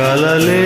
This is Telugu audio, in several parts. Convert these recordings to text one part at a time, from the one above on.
కలలే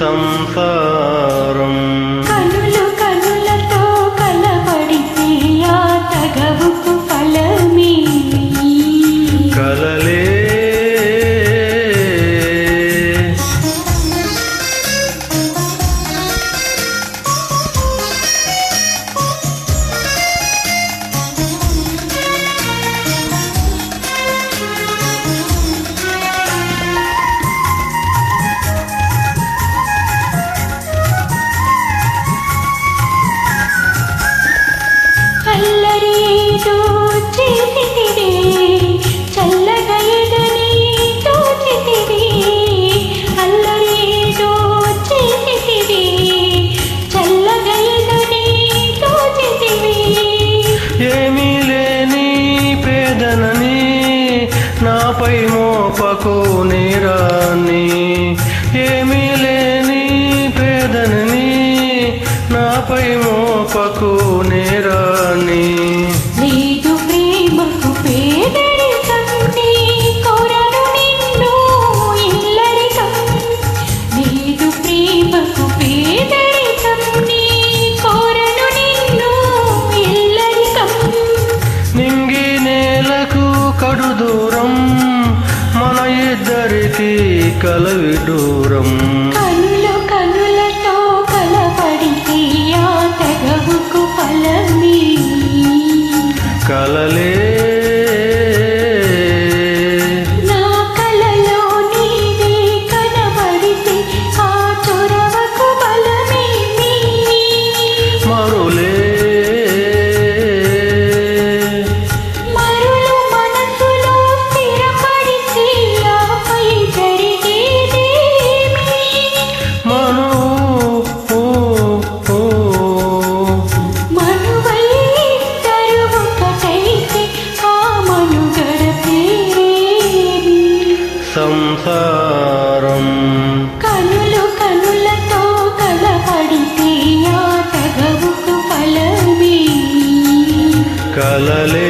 సంసారం ఏవి మోపకు నీరాన్ని ఏమీ లేని పేదనని నాపై మోపకు నేరా కలవి దూరం. కనులు కనులతో కలపడి కలలే సంసారం కనులు కనులతో కలపడితే కలలే